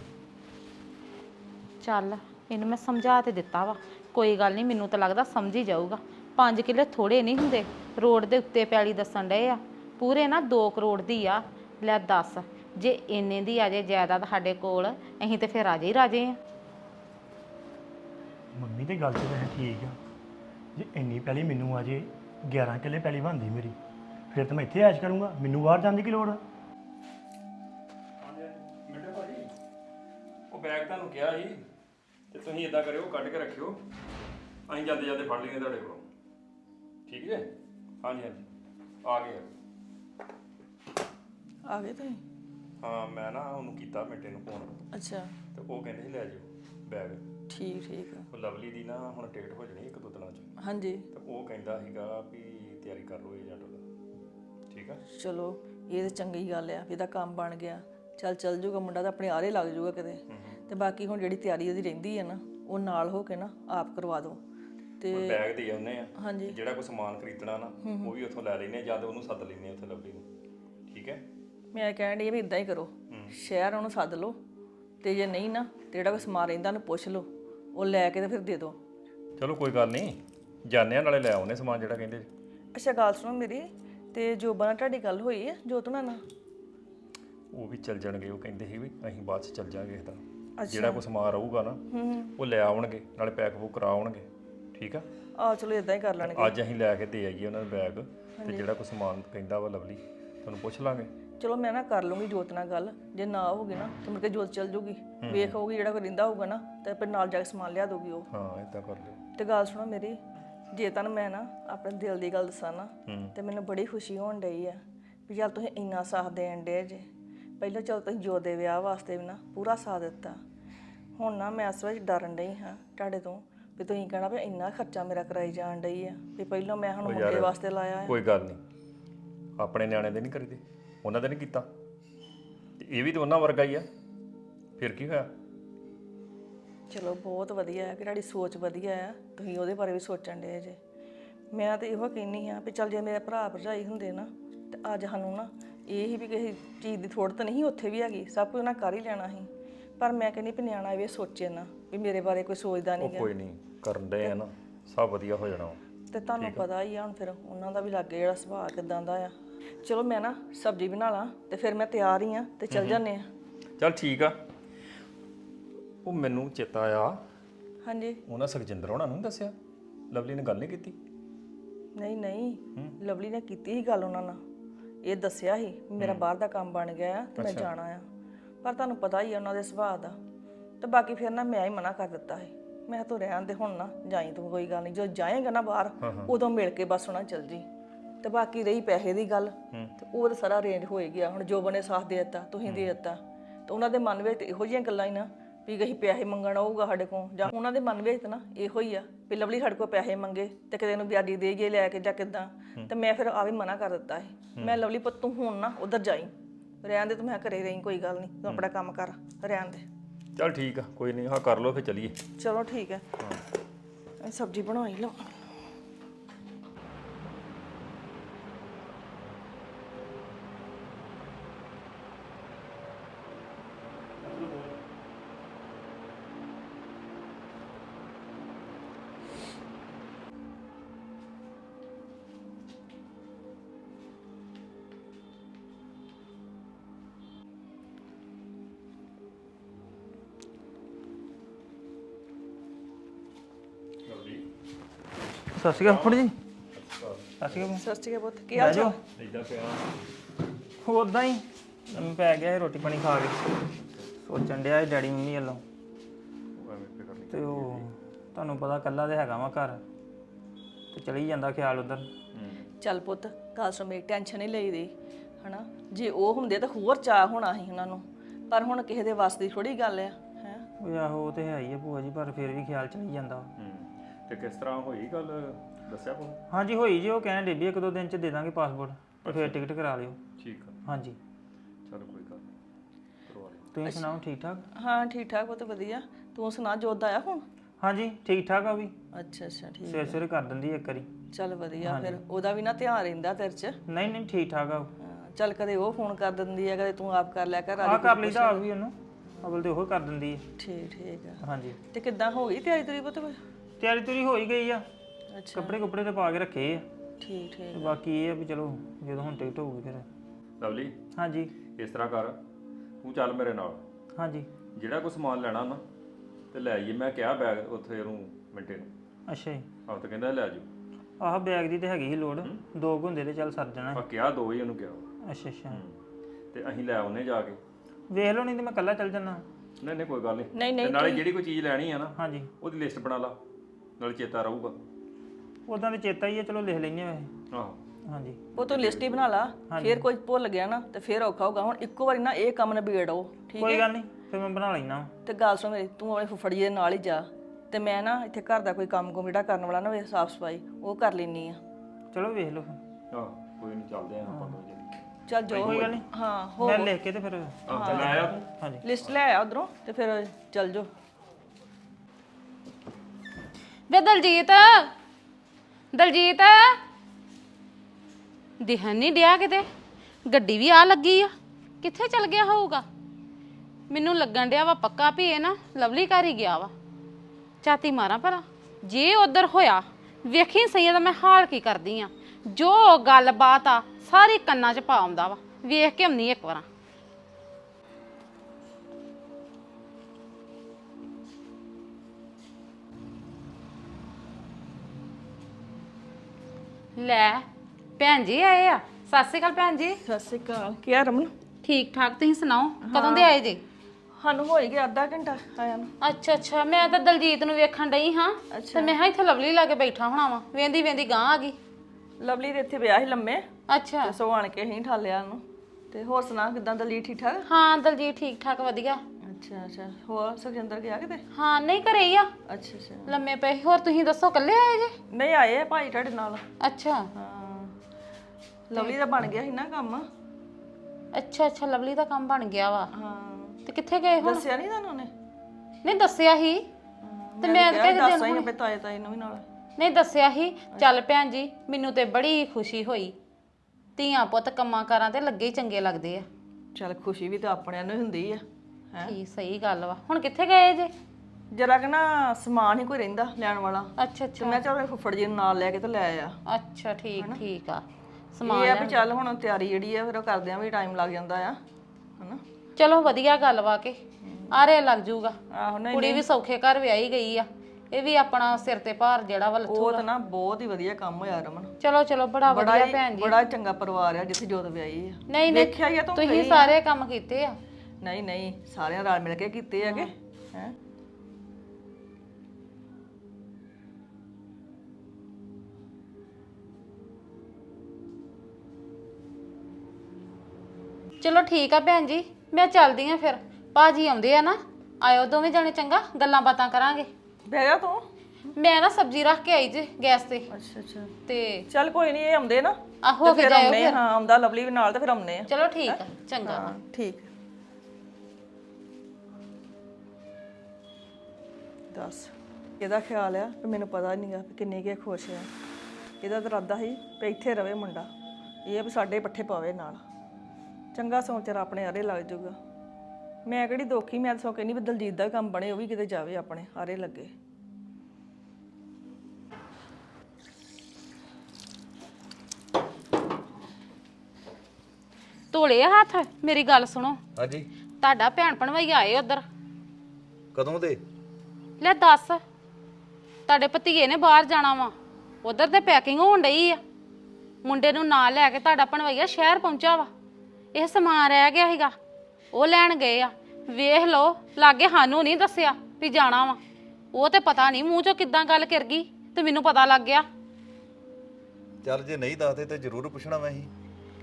ਚੱਲ ਇਹਨੂੰ ਮੈਂ ਸਮਝਾ ਤੇ ਦਿੱਤਾ ਵਾ। ਕੋਈ ਗੱਲ ਨਹੀਂ ਮੈਨੂੰ ਤਾਂ ਲੱਗਦਾ ਸਮਝ ਹੀ ਜਾਊਗਾ। 5 ਕਿੱਲੇ ਥੋੜੇ ਨਹੀਂ ਹੁੰਦੇ। ਰੋਡ ਦੇ ਉੱਤੇ ਪੈਲੀ ਦੱਸਣ ਡਏ ਆ। ਪੂਰੇ ਨਾ 2 ਕਰੋੜ ਦੀ ਆ। ਲੈ ਦੱਸ ਜੇ ਇੰਨੇ ਦੀ ਆ ਜੇ ਜਾਇਦਾਦ ਸਾਡੇ ਕੋਲ ਅਸੀਂ ਤੇ ਫਿਰ ਰਾਜੇ ਹੀ ਰਾਜੇ ਆ। ਮੰਮੀ ਤੇ ਗੱਲ ਤੇ ਵੈਸੇ ਠੀਕ ਆ। ਜੇ ਇੰਨੀ ਪਹਿਲੀ ਮੈਨੂੰ ਆ ਜੇ 11 ਕਿੱਲੇ ਪਹਿਲੀ ਬਣਦੀ ਮੇਰੀ ਫਿਰ ਤਾਂ ਮੈਂ ਇੱਥੇ ਐਸ਼ ਕਰੂੰਗਾ ਮੈਨੂੰ ਬਾਹਰ ਜਾਣ ਦੀ ਕੀ ਲੋੜ ਆ? ਮਿੰਟੇ ਭਾਜੀ ਉਹ ਬੈਗ ਤੁਹਾਨੂੰ ਕਿਹਾ ਸੀ ਤੇ ਤੁਸੀਂ ਇਦਾਂ ਕਰਿਓ ਕੱਢ ਕੇ ਰੱਖਿਓ। ਅਸੀਂ ਜਾਂਦੇ ਜਾਂਦੇ ਫੜ ਲਈਏ ਤੁਹਾਡੇ ਕੋਲੋਂ। ਠੀਕ ਹੈ ਹਾਂਜੀ ਹਾਂਜੀ। ਆ ਗਏ ਆ। ਗਏ ਤੁਸੀਂ? ਹਾਂ ਮੈਂ ਨਾ ਉਹਨੂੰ ਕੀਤਾ ਮਿੰਟੇ ਨੂੰ ਫੋਨ ਅੱਛਾ। ਤੇ ਉਹ ਕਹਿੰਦੇ ਸੀ ਲੈ ਜਾਓ ਬੈਗ ਠੀਕ ਠੀਕ। ਆ। ਉਹ ਲਵਲੀ ਦੀ ਨਾ ਹੁਣ ਟਿਕਟ ਹੋ ਜਾਣੀ ਇੱਕ ਦੋ ਦਿਨਾਂ ਚ। ਹਾਂਜੀ। ਤੇ ਉਹ ਕਹਿੰਦਾ ਸੀਗਾ ਵੀ ਤਿਆਰੀ ਕਰ ਲਓ ਏਜੰਟ ਦਾ ਠੀਕ ਆ? ਚਲੋ ਇਹ ਤਾਂ ਚੰਗੀ ਗੱਲ ਆ ਇਹਦਾ ਕੰਮ ਬਣ ਗਿਆ। ਚੱਲ ਚੱਲ ਜੂਗਾ ਮੁੰਡਾ ਤਾਂ ਆਪਣੇ ਆਰੇ ਲੱਗ ਜੂਗਾ ਕਿਤੇ। ਤੇ ਬਾਕੀ ਹੁਣ ਜਿਹੜੀ ਤਿਆਰੀ ਉਹਦੀ ਰਹਿੰਦੀ ਹੈ ਨਾ ਉਹ ਨਾਲ ਹੋ ਕੇ ਨਾ ਆਪ ਕਰਵਾ ਦਿਓ ਤੇ ਬੈਗ ਦੇ ਆਉਨੇ ਆ। ਹਾਂਜੀ। ਜਿਹੜਾ ਕੋਈ ਸਮਾਨ ਖਰੀਦਣਾ ਨਾ ਉਹ ਵੀ ਉੱਥੋਂ ਲੈ ਲੈਨੇ ਜਾਂ ਤੇ ਉਹਨੂੰ ਸੱਦ ਲੈਨੇ ਉੱਥੇ ਲਵਲੀ ਨੂੰ। ਠੀਕ ਹੈ ਮੈਂ ਕਹਿਣ ਡਈ ਵੀ ਇਦਾਂ ਹੀ ਕਰੋ। ਸ਼ਹਿਰ ਉਹਨੂੰ ਸੱਦ ਲਓ ਤੇ ਜੇ ਨਹੀਂ ਨਾ ਤੇ ਜਿਹੜਾ ਕੋਈ ਸਮਾਨ ਰਹਿੰਦਾ ਉਹਨੂੰ ਪੁੱਛ ਲਓ ਉਹ ਲੈ ਕੇ ਤੇ ਫਿਰ ਦੇ ਦਿਓ। ਚਲੋ ਕੋਈ ਗੱਲ ਨਹੀਂ ਜਾਣੇ ਆ ਨਾਲੇ ਲੈ ਆਉਨੇ ਸਮਾਨ ਜਿਹੜਾ ਕਹਿੰਦੇ। ਅੱਛਾ ਗੱਲ ਸੁਣੋ ਮੇਰੀ ਤੇ ਜੋਬਾਂ ਨਾਲ ਤੁਹਾਡੀ ਗੱਲ ਹੋਈ ਹੈ ਜੋਤ ਨਾਲ? ਨਾ ਉਹ ਵੀ ਚੱਲ ਜਾਣਗੇ ਉਹ ਕਹਿੰਦੇ ਸੀ ਵੀ ਅਸੀਂ ਬਾਅਦ ਚ ਚੱਲ ਜਾਾਂਗੇ ਇਹਦਾ ਜਿਹੜਾ ਕੋਈ ਸਮਾਨ ਰਹੂਗਾ ਨਾ ਉਹ ਲੈ ਆਉਣਗੇ ਨਾਲੇ ਪੈਕ ਬੁੱਕ ਕਰਾਉਣਗੇ ਠੀਕ ਆ? ਆ ਚਲੋ ਇਦਾਂ ਹੀ ਕਰ ਲੈਣਗੇ। ਅੱਜ ਅਸੀਂ ਲੈ ਕੇ ਦੇ ਆਈਏ ਉਹਨਾਂ ਨੂੰ ਬੈਗ ਤੇ ਜਿਹੜਾ ਕੋਈ ਸਮਾਨ ਕਹਿੰਦਾ ਵਾ ਲਵਲੀ। ਤੁਹਾਨੂੰ ਪੁੱਛ ਲਾਂਗੇ। ਚਲੋ ਮੈਂ ਨਾ ਕਰ ਲੂੰਗੀ ਜੋਤ ਨਾਲ ਗੱਲ। ਜੇ ਨਾ ਹੋਊਗੀ ਨਾ ਤੇ ਮੁੜ ਕੇ ਜੋਤ ਚੱਲ ਜੂਗੀ। ਵੇਖ ਹੋਊਗੀ ਜਿਹੜਾ ਕੋਈ ਰਿੰਦਾ ਹੋਊਗਾ ਨਾ ਤੇ ਫਿਰ ਨਾਲ ਜਾ ਕੇ ਸਮਾਨ ਲਿਆ ਦੋਗੀ ਉਹ। ਹਾਂ ਇਦਾਂ ਕਰ ਲਿਓ। ਤੇ ਗੱਲ ਸੁਣੋ ਮੇਰੀ ਜੇ ਤੁਹਾਨੂੰ ਮੈਂ ਨਾ ਆਪਣੇ ਦਿਲ ਦੀ ਗੱਲ ਦੱਸਾਂ ਨਾ ਤੇ ਮੈਨੂੰ ਬੜੀ ਖੁਸ਼ੀ ਹੋਣ ਡਈ ਆ ਵੀ ਚੱਲ ਤੁਸੀਂ ਇੰਨਾ ਸਾਥ ਦੇਣ ਡੇ ਜੇ। ਪਹਿਲਾਂ ਚਲ ਤੁਸੀਂ ਜੋ ਦੇ ਵਿਆਹ ਵਾਸਤੇ ਵੀ ਨਾ ਪੂਰਾ ਸਾਥ ਦਿੱਤਾ। ਹੁਣ ਨਾ ਮੈਂ ਇਸ ਵਿੱਚ ਡਰਨ ਡਈ ਹਾਂ ਤੁਹਾਡੇ ਤੋਂ ਵੀ ਤੁਸੀਂ ਕਹਿਣਾ ਵੀ ਇੰਨਾ ਖਰਚਾ ਮੇਰਾ ਕਰਾਈ ਜਾਣ ਡਈ ਆ। ਵੀ ਪਹਿਲਾਂ ਮੈਂ ਹੁਣ ਮੁੰਡੇ ਵਾਸਤੇ ਲਾਇਆ ਕੋਈ ਗੱਲ ਨਹੀਂ ਆਪਣੇ ਨਿਆਣੇ ਦੇ ਨਹੀਂ ਕਰੀਦੇ ਉਹਨਾਂ ਦੇ ਨਹੀਂ ਕੀਤਾ। ਤੇ ਇਹ ਵੀ ਤਾਂ ਉਹਨਾਂ ਵਰਗਾ ਹੀ ਆ। ਫਿਰ ਕੀ ਹੋਇਆ? ਚਲੋ ਬਹੁਤ ਵਧੀਆ ਹੈ ਕਿ ਤੁਹਾਡੀ ਸੋਚ ਵਧੀਆ ਆ। ਤੁਸੀਂ ਉਹਦੇ ਬਾਰੇ ਵੀ ਸੋਚਣ ਡੇ ਜੇ। ਮੈਂ ਤਾਂ ਇਹੋ ਕਹਿੰਨੀ ਆ ਵੀ ਚੱਲ ਜੇ ਮੇਰੇ ਭਰਾ ਭਰਜਾਈ ਹੁੰਦੇ ਨਾ ਤੇ ਅੱਜ ਸਾਨੂੰ ਨਾ ਇਹ ਹੀ ਵੀ ਕਿਸੇ ਚੀਜ਼ ਦੀ ਥੋੜ੍ਹ ਤਾਂ ਨਹੀਂ ਉੱਥੇ ਵੀ ਹੈਗੀ ਸਭ ਕੁਝ ਨਾ ਕਰ ਹੀ ਲੈਣਾ ਸੀ। ਪਰ ਮੈਂ ਕਹਿੰਨੀ ਵੀ ਨਿਆਣਾ ਇਹ ਸੋਚੇ ਨਾ ਵੀ ਮੇਰੇ ਬਾਰੇ ਕੋਈ ਸੋਚਦਾ ਉਹ ਨਹੀਂ ਕੋਈ ਨਹੀਂ ਕਰਨ ਦੇ ਆ ਨਾ ਸਭ ਵਧੀਆ ਹੋ ਜਾਣਾ ਵਾ। ਤੇ ਤੁਹਾਨੂੰ ਪਤਾ ਹੀ ਆ ਹੁਣ ਫਿਰ ਉਹਨਾਂ ਦਾ ਵੀ ਲੱਗੇ ਜਿਹੜਾ ਸੁਭਾਅ ਕਿਦਾਂ ਦਾ ਆ। ਚਲੋ ਮੈਂ ਨਾ ਸਬਜ਼ੀ ਬਣਾ ਲਾਂ ਤੇ ਫਿਰ ਮੈਂ ਤਿਆਰ ਹੀ ਆ ਤੇ ਚੱਲ ਜਾਂਦੇ ਆ। ਚੱਲ ਠੀਕ ਆ। ਉਹ ਮੈਨੂੰ ਚੇਤਾ ਆ ਹਾਂਜੀ। ਉਹਨਾਂ ਸੁਖਜਿੰਦਰ ਹੋਣਾ ਨੂੰ ਦੱਸਿਆ। ਲਵਲੀ ਨੇ ਗੱਲ ਨਹੀਂ ਕੀਤੀ? ਨਹੀਂ ਨਹੀਂ। ਲਵਲੀ ਨੇ ਕੀਤੀ ਹੀ ਗੱਲ ਉਹਨਾਂ ਨਾਲ। ਇਹ ਦੱਸਿਆ ਵੀ ਮੇਰਾ ਬਾਹਰ ਦਾ ਕੰਮ ਬਣ ਗਿਆ ਆ ਤੇ ਮੈਂ ਜਾਣਾ ਆ। ਪਰ ਤੁਹਾਨੂੰ ਪਤਾ ਹੀ ਆ ਉਹਨਾਂ ਦੇ ਸੁਭਾਅ ਦਾ। ਤੇ ਬਾਕੀ ਫਿਰ ਨਾ ਮੈਂ ਹੀ ਮਨਾ ਕਰ ਦਿੱਤਾ ਸੀ। ਮੈਂ ਤੂੰ ਰਹਿਣ ਦੇ ਹੁਣ ਨਾ ਜਾਈ ਤੂੰ ਕੋਈ ਗੱਲ ਨਹੀਂ। ਜਦੋਂ ਜਾਏਗਾ ਨਾ ਬਾਹਰ ਉਦੋਂ ਮਿਲ ਕੇ ਬਸ ਉਹਨਾਂ ਚੱਲ ਜੀ ਤੇ ਬਾਕੀ ਰਹੀ ਪੈਸੇ ਦੀ ਗੱਲ। ਤੇ ਉਹ ਤਾਂ ਸਾਰਾ ਅਰੇਂਜ ਹੋ ਹੀ ਗਿਆ। ਹੁਣ ਜੋ ਬਨੇ ਸਾਥ ਦੇ ਦਿੱਤਾ ਤੁਸੀਂ ਦੇ ਦਿੱਤਾ। ਤੇ ਉਹਨਾਂ ਦੇ ਮਨ ਵਿੱਚ ਇਹੋ ਜਿਹੀਆਂ ਗੱਲਾਂ ਹੀ ਨਾ ਵੀ ਕਹੀਂ ਪੈਸੇ ਮੰਗਣ ਆਊਗਾ ਸਾਡੇ ਕੋਲ ਜਾਂ ਉਹਨਾਂ ਦੇ ਮਨ ਵਿੱਚ ਤਾਂ ਨਾ ਇਹੋ ਹੀ ਆ ਵੀ ਲਵਲੀ ਸਾਡੇ ਕੋਲ ਪੈਸੇ ਮੰਗੇ ਤੇ ਕਿਤੇ ਨੂੰ ਵਿਆਜੀ ਦੇ ਗਏ ਲੈ ਕੇ ਜਾਂ ਕਿਦਾਂ। ਤੇ ਮੈਂ ਫਿਰ ਆ ਵੀ ਮਨਾ ਕਰ ਦਿੱਤਾ ਸੀ। ਮੈਂ ਲਵਲੀ ਪੁੱਤ ਤੂੰ ਹੁਣ ਨਾ ਉਧਰ ਜਾਈ। ਰਹਿਣ ਦੇ ਤੂੰ ਮੈਂ ਘਰੇ ਰਹੀ ਕੋਈ ਗੱਲ ਨਹੀਂ। ਤੂੰ ਆਪਣਾ ਕੰਮ ਕਰ ਰਹਿਣ ਦੇ। ਚੱਲ ਠੀਕ ਆ ਕੋਈ ਨਹੀਂ ਹਾਂ ਕਰ ਲਓ ਫਿਰ ਚਲੀਏ। ਚਲੋ ਠੀਕ ਹੈ। ਇਹ ਸਬਜ਼ੀ ਬਣਾਈ ਲਓ। ਸਤਿ ਸ਼੍ਰੀ ਅਕਾਲ ਜੀ। ਸਤਿ ਸ਼੍ਰੀ ਅਕਾਲ। ਸਤਿ ਸ਼੍ਰੀ ਅਕਾਲ ਪੁੱਤ ਕੀ ਹਾਲ ਚਾਲ? ਇਦਾਂ ਪਿਆ। ਉਦਾਂ ਹੀ ਮੈਂ ਪੈ ਗਿਆ ਸੀ ਰੋਟੀ ਪਾਣੀ ਖਾ ਕੇ। ਸੋਚਣ ਡਿਆ ਸੀ ਡੈਡੀ ਮੰਮੀ ਵੱਲੋਂ। ਤੇ ਉਹ ਤੁਹਾਨੂੰ ਪਤਾ ਕੱਲਾ ਤੇ ਹੈਗਾ ਵਾ ਘਰ। ਤੇ ਚਲੀ ਜਾਂਦਾ ਖਿਆਲ ਉਧਰ। ਚੱਲ ਪੁੱਤ ਗੱਲ ਸੁਣ ਮੇਰੀ ਟੈਨਸ਼ਨ ਨਹੀਂ ਲਈਦੀ ਹਨਾ? ਜੇ ਉਹ ਹੁੰਦੇ ਤਾਂ ਹੋਰ ਚਾਹ ਹੋਣਾ ਸੀ ਉਹਨਾਂ ਨੂੰ। ਪਰ ਹੁਣ ਕਿਸੇ ਦੇ ਵੱਸ ਦੀ ਥੋੜੀ ਗੱਲ ਆ ਹੈ? ਉਹ ਆਹੋ ਉਹ ਤੇ ਹੈ ਹੀ ਆ ਭੂਆ ਜੀ ਪਰ ਫਿਰ ਵੀ ਖਿਆਲ ਚਲੀ ਜਾਂਦਾ। ਹੂੰ। ਤੇ ਕਿਸ ਤਰ੍ਹਾਂ ਹੋਈ ਗੱਲ? ਦੱਸਿਆ ਕੋਣ ਹਾਂਜੀ ਹੋਈ ਜੀ ਉਹ ਕਹਿਣ ਡੇ ਵੀ ਇੱਕ ਦੋ ਦਿਨ ਚ ਦੇ ਦਾਂਗੇ ਪਾਸਪੋਰਟ ਤੇ ਫਿਰ ਟਿਕਟ ਕਰਾ ਲਿਓ। ਠੀਕ ਆ। ਹਾਂਜੀ। ਚਲ ਕੋਈ ਗੱਲ ਨਹੀਂ ਕਰਵਾ ਲਿਓ। ਤੁਸੀਂ ਸੁਣਾਓ ਠੀਕ ਠਾਕ? ਹਾਂ ਠੀਕ ਠਾਕ ਪੁੱਤ ਵਧੀਆ। ਤੂੰ ਸੁਣਾ ਜੋਦਾ ਆਇਆ ਹੁਣ? ਹਾਂਜੀ ਠੀਕ ਠਾਕ ਆ ਵੀ। ਅੱਛਾ ਅੱਛਾ ਠੀਕ ਸਵੇਰ ਸਵੇਰ ਕਰ ਦਿੰਦੀ ਇੱਕ ਵਾਰੀ। ਚੱਲ ਵਧੀਆ ਫਿਰ ਉਹਦਾ ਵੀ ਨਾ ਧਿਆਨ ਰਹਿੰਦਾ ਤੇਰੇ 'ਚ। ਨਹੀਂ ਨਹੀਂ ਠੀਕ ਠਾਕ ਆ ਉਹ। ਹਾਂ, ਚੱਲ ਕਦੇ ਉਹ ਫੋਨ ਕਰ ਦਿੰਦੀ ਆ ਕਦੇ ਤੂੰ ਆਪ ਕਰ ਲਿਆ ਕਰ ਆਹ ਕਰ ਲਈਦਾ ਆਪ ਵੀ ਉਹਨੂੰ। ਅਵਲ ਤੇ ਉਹ ਕਰ ਦਿੰਦੀ ਹੈ ਠੀਕ ਠੀਕ ਆ। ਹਾਂਜੀ। ਤੇ ਕਿੱਦਾਂ ਹੋ ਗਈ ਤਿਆਰੀ ਤੇਰੀ ਪੁੱਤ ਤਿਆਰੀ ਤੁਰੀ ਹੋ ਹੀ ਗਈ ਆ। ਅੱਛਾ। ਕੱਪੜੇ ਕੁਪੜੇ ਤੇ ਪਾ ਕੇ ਰੱਖੇ ਆ। ਠੀਕ ਠੀਕ। ਤੇ ਬਾਕੀ ਇਹ ਆ ਵੀ ਚਲੋ ਜਦੋਂ ਹੁਣ ਟਿਕਟ ਹੋਊਗੀ ਫਿਰ। ਲਵਲੀ ਹਾਂਜੀ। ਇਸ ਤਰ੍ਹਾਂ ਕਰ ਤੂੰ ਚੱਲ ਮੇਰੇ ਨਾਲ। ਹਾਂਜੀ। ਜਿਹੜਾ ਕੋਈ ਸਮਾਨ ਲੈਣਾ ਨਾ ਤੇ ਲੈ ਆਈਏ। ਮੈਂ ਕਿਹਾ ਬੈਗ ਉੱਥੇ ਉਹਨੂੰ ਮਿੰਟੇ ਨੂੰ। ਅੱਛਾ ਜੀ। ਆਹ ਤਾਂ ਕਹਿੰਦਾ ਲੈ ਜਾਓ ਆਹ ਬੈਗ ਦੀ ਤੇ ਹੈਗੀ ਸੀ ਲੋੜ। ਦੋ ਕੁ ਹੁੰਦੇ ਤੇ ਚੱਲ ਸਰ ਜਾਣਾ। ਆ ਕਿਹਾ ਦੋ ਹੀ ਉਹਨੂੰ ਕਿਹਾ। ਅੱਛਾ ਅੱਛਾ। ਤੇ ਅਸੀਂ ਲੈ ਆਉਨੇ ਜਾ ਕੇ। ਵੇਖ ਲਓ ਨਹੀਂ ਤੇ ਮੈਂ ਕੱਲਾ ਚੱਲ ਜਾਣਾ ਨਹੀਂ ਨਹੀਂ ਕੋਈ ਗੱਲ ਨਹੀਂ। ਨਹੀਂ ਨਹੀਂ ਤੇ ਨਾਲੇ ਜਿਹੜੀ ਕੋਈ ਚੀਜ਼ ਲੈਣੀ ਆ ਨਾ ਹਾਂਜੀ। ਉਹਦੀ ਲਿਸਟ ਬਣਾ ਲਾ। ਨਾਲੇ ਚੇਤਾ ਰਹੂਗਾ। ਉਦਾਂ ਤੇ ਚੇਤਾ ਹੀ ਆ ਚਲੋ ਲਿਖ ਲੈਣੇ ਵੈਸੇ। ਆਹੋ। ਹਾਂਜੀ। ਉਹ ਤੂੰ ਲਿਸਟ ਹੀ ਬਣਾ ਲਾ ਫਿਰ ਕੋਈ ਭੁੱਲ ਗਿਆ ਨਾ ਤੇ ਫਿਰ ਔਖਾ ਹੋਗਾ ਹੁਣ ਇੱਕੋ ਵਾਰੀ ਨਾ ਇਹ ਕੰਮ ਨਿਬੇੜੋ ਠੀਕ ਕੋਈ ਗੱਲ ਨਹੀਂ ਫਿਰ ਮੈਂ ਬਣਾ ਲੈਣਾ ਤੇ ਗੱਲ ਸੁਣ ਮੇਰੀ ਤੂੰ ਆਪਣੇ ਫੁੱਫੜੀ ਦੇ ਨਾਲ ਹੀ ਜਾ ਤੇ ਮੈਂ ਨਾ ਇੱਥੇ ਘਰ ਦਾ ਕੋਈ ਕੰਮ ਕੁਮ ਜਿਹੜਾ ਕਰਨ ਵਾਲਾ ਨਾ ਵੇ ਸਾਫ਼ ਸਫ਼ਾਈ ਉਹ ਕਰ ਲੈਣੀ ਆ। ਚਲੋ ਵੇਖ ਲਓ ਫਿਰ। ਆਹ ਕੋਈ ਨਹੀਂ ਚੱਲਦੇ ਆਂ ਆਪਾਂ ਦੋ ਜਣੇ। ਚੱਲ ਜੋ ਕੋਈ ਗੱਲ ਨਹੀਂ। ਹਾਂ ਹੋ ਮੈਂ ਲਿਖ ਕੇ ਤੇ ਫਿਰ ਆਹ ਚੱਲ ਆਇਆ ਤੂੰ? ਹਾਂਜੀ। ਲਿਸਟ ਲੈ ਆ ਉਧਰੋਂ ਤੇ ਫਿਰ ਚੱਲ ਜੋ। ਵੇ ਦਲਜੀਤ। ਦਲਜੀਤ। ਦਿਹਨ ਨਹੀਂ ਡਿਆ ਕਿਤੇ। ਗੱਡੀ ਵੀ ਆ ਲੱਗੀ ਆ। ਕਿੱਥੇ ਚਲ ਗਿਆ ਹੋਊਗਾ? ਮੈਨੂੰ ਲੱਗਣ ਡਿਆ ਵਾ ਪੱਕਾ ਵੀ ਇਹ ਨਾ ਲਵਲੀ ਘਰ ਹੀ ਗਿਆ ਵਾ। ਚਾਤੀ ਮਾਰਾਂ ਭਲਾ। ਜੇ ਉਧਰ ਹੋਇਆ, ਵੇਖੀ ਸਹੀ ਤਾਂ ਮੈਂ ਹਾਲ ਕੀ ਕਰਦੀ ਆ। ਜੋ ਗੱਲਬਾਤ ਆ, ਸਾਰੀ ਕੰਨਾਂ 'ਚ ਪਾ ਆਉਂਦਾ ਵਾ। ਵੇਖ ਕੇ ਆਉਂਦੀ ਇੱਕ ਵਾਰਾਂ। ਲੈ ਭੈਣ ਜੀ ਆਏ ਆ। ਸਤਿ ਸ਼੍ਰੀ ਅਕਾਲ ਭੈਣ ਜੀ। ਸਤਿ ਸ਼੍ਰੀ ਅਕਾਲ। ਕੀ ਆ ਰਮਨ? ਠੀਕ ਠਾਕ ਤੁਸੀਂ ਸੁਣਾਓ? ਕਦੋਂ ਦੇ ਆਏ ਜੀ? ਸਾਨੂੰ ਹੋ ਹੀ ਗਿਆ ਅੱਧਾ ਘੰਟਾ ਆਇਆ ਨੂੰ। ਅੱਛਾ ਅੱਛਾ। ਮੈਂ ਤਾਂ ਦਲਜੀਤ ਨੂੰ ਵੇਖਣ ਡਈ ਹਾਂ। ਤੇ ਮੈਂ ਹਾਂ ਇੱਥੇ ਲਵਲੀ ਲਾ ਕੇ ਬੈਠਾ ਹੋਣਾ ਵਾ। ਵੇਂਦੀ ਵੇਂਦੀ ਗਾਂ ਆ ਗਈ। ਲਵਲੀ ਦੇ ਇੱਥੇ ਵਿਆਹ ਸੀ ਲੰਮੇ। ਅੱਛਾ। ਤੇ ਸੋ ਆਣ ਕੇ ਅਸੀਂ ਠਾਲਿਆ ਉਹਨੂੰ। ਤੇ ਹੋਰ ਸੁਣਾ ਕਿਦਾਂ ਦਲੀ ਠੀਕ ਠਾਕ? ਹਾਂ ਦਲਜੀਤ ਠੀਕ ਠਾਕ ਵਧੀਆ। ਅੱਛਾ ਅੱਛਾ। ਹੋਰ ਸੁਖਜਿੰਦਰ ਗਿਆ ਕਿਤੇ? ਹਾਂ ਨਹੀਂ ਘਰੇ ਹੀ ਆ। ਅੱਛਾ ਅੱਛਾ। ਲੰਮੇ ਪਏ ਹੋਰ ਤੁਸੀਂ ਦੱਸੋ ਕੱਲੇ ਆਏ ਜੇ? ਨਹੀਂ ਆਏ ਆ ਭਾਈ ਤੁਹਾਡੇ ਨਾਲ। ਅੱਛਾ। ਹਾਂ। ਲਵਲੀ ਦਾ ਬਣ ਗਿਆ ਸੀ ਨਾ ਕੰਮ। ਅੱਛਾ ਅੱਛਾ ਲਵਲੀ ਦਾ ਕੰਮ ਬਣ ਗਿਆ ਵਾ। ਹਾਂ। ਤੇ ਕਿੱਥੇ ਗਏ ਹੁਣ? ਦੱਸਿਆ ਨਹੀਂ ਤੁਹਾਨੂੰ ਨੇ ਨਹੀਂ ਦੱਸਿਆ ਹੀ ਤੇ ਮੈਂ ਤਾਂ ਕਹਿੰਦੀ ਦੱਸਾਂ ਹੀ ਤਾਏ ਤਾਏ ਨੂੰ ਵੀ ਨਾਲ। ਨਹੀਂ ਦੱਸਿਆ ਹੀ ਚੱਲ ਭੈਣ ਜੀ ਮੈਨੂੰ ਤੇ ਬੜੀ ਖੁਸ਼ੀ ਹੋਈ। ਧੀਆਂ ਪੁੱਤ ਕੰਮਾਂ ਕਾਰਾਂ ਤੇ ਲੱਗੇ ਹੀ ਚੰਗੇ ਲੱਗਦੇ ਆ। ਚੱਲ ਖੁਸ਼ੀ ਵੀ ਤਾਂ ਆਪਣਿਆਂ ਨੂੰ ਹੀ ਹੁੰਦੀ ਆ। ਠੀਕ ਸਹੀ ਗੱਲ ਵਾ। ਹੁਣ ਕਿੱਥੇ ਗਏ ਜੇ? ਜਰਾ ਕਿ ਨਾ ਸਮਾਨ ਹੀ ਕੋਈ ਰਹਿੰਦਾ ਲੈਣ ਵਾਲਾ। ਅੱਛਾ ਤੇ ਅੱਛਾ ਮੈਂ ਚੱਲ ਫੁੱਫੜ ਜੀ ਨੂੰ ਨਾਲ ਲੈ ਕੇ ਤੇ ਲੈ ਆ। ਅੱਛਾ ਠੀਕ ਠੀਕ ਆ। ਇਹ ਸਮਾਨ ਆ ਵੀ ਚੱਲ ਹੁਣ ਤਿਆਰੀ ਜਿਹੜੀ ਆ ਫਿਰ ਉਹ ਕਰਦਿਆਂ ਵੀ ਟਾਈਮ ਲੱਗ ਜਾਂਦਾ ਆ। ਹਨਾ? ਚਲੋ ਵਧੀਆ ਗੱਲ ਵਾ ਕੇ। ਆਰੇ ਲੱਗ ਜੂਗਾ। ਆਹੋ ਨਹੀਂ ਕੁੜੀ ਵੀ ਸੌਖੇ ਘਰ ਵਿਆਹੀ ਗਈ ਆ। ਇਹ ਵੀ ਆਪਣਾ ਸਿਰ ਤੇ ਭਾਰ ਜਿਹੜਾ ਵਾ ਲੱਥੂ ਉਹ ਤਾਂ ਨਾ ਬਹੁਤ ਹੀ ਵਧੀਆ ਕੰਮ ਹੋਇਆ ਰਮਨ। ਚਲੋ ਚਲੋ ਬੜਾ ਬੜਾ ਵਧੀਆ ਹੀ ਭੈਣ ਜੀ। ਬੜਾ ਚੰਗਾ ਪਰਿਵਾਰ ਆ ਜਿੱਥੇ ਜੋਤ ਵਿਆਹੀ ਆ। ਨਹੀਂ ਵੇਖਿਆ ਹੀ ਆ ਨਹੀਂ ਤੂੰ ਤੁਸੀਂ ਸਾਰੇ ਕੰਮ ਕੀਤੇ ਆ। ਨਹੀਂ ਨਹੀਂ ਸਾਰਿਆਂ ਰਲ ਮਿਲ ਕੇ ਕੀਤੇ ਹੈਗੇ ਹੈ। ਚਲੋ ਠੀਕ ਆ ਭੈਣ ਜੀ ਮੈਂ ਚੱਲਦੀ ਆ ਫਿਰ। ਭਾਜੀ ਆਉਂਦੇ ਆ ਨਾ ਆਇਓ ਦੋਵੇਂ ਜਣੇ ਚੰਗਾ ਗੱਲਾਂ ਬਾਤਾਂ ਕਰਾਂਗੇ। ਬਹਿ ਜਾ ਤੂੰ। ਮੈਂ ਨਾ ਸਬਜ਼ੀ ਰੱਖ ਕੇ ਆਈ ਜੇ ਗੈਸ ਤੇ। ਅੱਛਾ ਅੱਛਾ। ਤੇ ਚੱਲ ਕੋਈ ਨਹੀਂ ਇਹ ਆਉਂਦੇ ਨਾ। ਆ ਹੋ ਕੇ ਫਿਰ ਜਾਇਓ ਆਉਂਦੇ ਹਾਂ ਆਉਂਦਾ ਲਵਲੀ ਵੀ ਨਾਲ ਤੇ ਫਿਰ ਆਉਂਦੇ ਆ। ਚਲੋ ਠੀਕ ਆ ਚੰਗਾ। ਹਾਂ ਠੀਕ। ਦੱਸ। ਇਹਦਾ ਖਿਆਲ ਆ ਵੀ ਮੈਨੂੰ ਪਤਾ ਨਹੀਂਗਾ ਕਿ ਕਿੰਨੀ ਕੇ ਖੁਸ਼ ਆ। ਇਹਦਾ ਤਾਂ ਇਰਾਦਾ ਸੀ ਵੀ ਇੱਥੇ ਰਵੇ ਮੁੰਡਾ। ਇਹ ਆ ਵੀ ਸਾਡੇ ਪੱਠੇ ਪਾਵੇ ਨਾਲ। ਚੰਗਾ ਸੋਚ ਰ ਆਪਣੇ ਆਰੇ ਲੱਗ ਜਾਊਗਾ ਮੈਂ ਕਿਹੜੀ ਦੋਖੀ ਮੈਂ ਤਾਂ ਸੋ ਕਹਿੰਦੀ ਵੀ ਦਲਜੀਤ ਦਾ ਕੰਮ ਬਣੇ ਉਹ ਵੀ ਕਿਤੇ ਜਾਵੇ ਆਪਣੇ ਆਰੇ ਲੱਗੇ। ਧੋਲੇ ਆ ਹੱਥ? ਮੇਰੀ ਗੱਲ ਸੁਣੋ। ਹਾਂਜੀ। ਤੁਹਾਡਾ ਭੈਣ ਭਣਵਈ ਆਏ ਉਧਰ। ਕਦੋਂ ਦੇ? ਲੈ ਦੱਸ। ਤੁਹਾਡੇ ਭਤੀਏ ਨੇ ਬਾਹਰ ਜਾਣਾ ਵਾ। ਉਧਰ ਤੇ ਪੈਕਿੰਗ ਹੋਣ ਡਈ ਆ। ਮੁੰਡੇ ਨੂੰ ਨਾਲ ਲੈ ਕੇ ਤੁਹਾਡਾ ਭਣਵਈਆ ਸ਼ਹਿਰ ਪਹੁੰਚਾ ਵਾ। ਇਹ ਸਮਾਨ ਰਹਿ ਗਿਆ ਸੀਗਾ। ਉਹ ਲੈਣ ਗਏ ਆ। ਵੇਖ ਲਓ ਲਾਗੇ ਸਾਨੂੰ ਨਹੀਂ ਦੱਸਿਆ ਵੀ ਜਾਣਾ ਵਾ। ਉਹ ਤੇ ਪਤਾ ਨਹੀਂ ਮੂੰਹ ਚੋਂ ਕਿੱਦਾਂ ਗੱਲ ਕਰ ਗਈ ਤੇ ਮੈਨੂੰ ਪਤਾ ਲੱਗ ਗਿਆ। ਚੱਲ ਜੇ ਨਹੀਂ ਦੱਸਦੇ ਤੇ ਜ਼ਰੂਰ ਪੁੱਛਣਾ ਮੈਂ ਹੀ।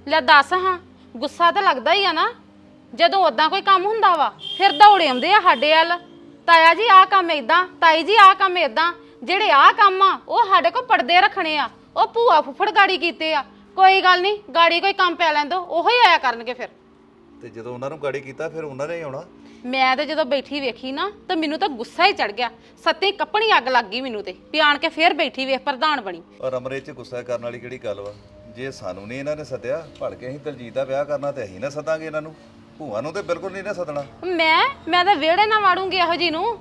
ਲੈ ਦੱਸ ਹਾਂ ਗੁੱਸਾ ਤਾਂ ਲੱਗਦਾ ਹੀ ਆ ਨਾ। ਜਦੋਂ ਉਦਾਂ ਕੋਈ ਕੰਮ ਹੁੰਦਾ ਵਾ ਫਿਰ ਦੌੜੇ ਆਉਂਦੇ ਆ ਸਾਡੇ ਵੱਲ। ਤਾਇਆ ਜੀ ਆਹ ਕੰਮ ਇਦਾਂ ਤਾਈ ਜੀ ਆਹ ਕੰਮ ਇਦਾਂ ਜਿਹੜੇ ਆਹ ਕੰਮ ਆ ਉਹ ਸਾਡੇ ਕੋਲ ਪਰਦੇ ਰੱਖਣੇ ਆ। ਉਹ ਭੂਆ ਫੁੱਫੜ ਗਾੜੀ ਕੀਤੇ ਆ। ਕੋਈ ਗੱਲ ਨਹੀਂ ਗਾੜੀ ਕੋਈ ਕੰਮ ਪੈ ਲੈਂਦੋ ਉਹੋ ਹੀ ਆਇਆ ਕਰਨਗੇ ਫਿਰ। ਤੇ ਜਦੋਂ ਉਹਨਾਂ ਨੂੰ ਗਾੜੀ ਕੀਤਾ ਫਿਰ ਉਹਨਾਂ ਨੇ ਹੀ ਆਉਣਾ? ਮੈਂ ਤੇ ਜਦੋਂ ਬੈਠੀ ਵੇਖੀ ਨਾ ਤਾਂ ਮੈਨੂੰ ਤਾਂ ਗੁੱਸਾ ਹੀ ਚੜ ਗਿਆ। ਸੱਤੀ ਕੱਪਣੀ ਅੱਗ ਲੱਗ ਗਈ ਮੈਨੂੰ ਤੇ ਵੀ ਆਣ ਕੇ ਫੇਰ ਬੈਠੀ ਵੇਖ ਪ੍ਰਧਾਨ ਬਣੀ। ਔਰ ਅਮਰੇ 'ਚ ਗੁੱਸਾ ਕਰਨ ਵਾਲੀ ਕਿਹੜੀ ਗੱਲ ਵਾ? ਜੇ ਸਾਨੂੰ ਨਹੀਂ ਇਹਨਾਂ ਨੇ ਸੱਦਿਆ ਭੜ ਕੇ ਅਸੀਂ ਦਲਜੀਤ ਦਾ ਵਿਆਹ ਕਰਨਾ ਤੇ ਅਸੀਂ ਨਾ ਸੱਦਾਂਗੇ ਇਹਨਾਂ ਨੂੰ। ਭੂਆ ਨੂੰ ਤੇ ਬਿਲਕੁਲ ਨਹੀਂ ਨਾ ਸੱਦਣਾ। ਮੈਂ? ਮੈਂ ਤਾਂ ਵਿਹੜੇ ਨਾ ਵਾੜੂੰਗੀ ਇਹੋ ਜੀ ਨੂੰ।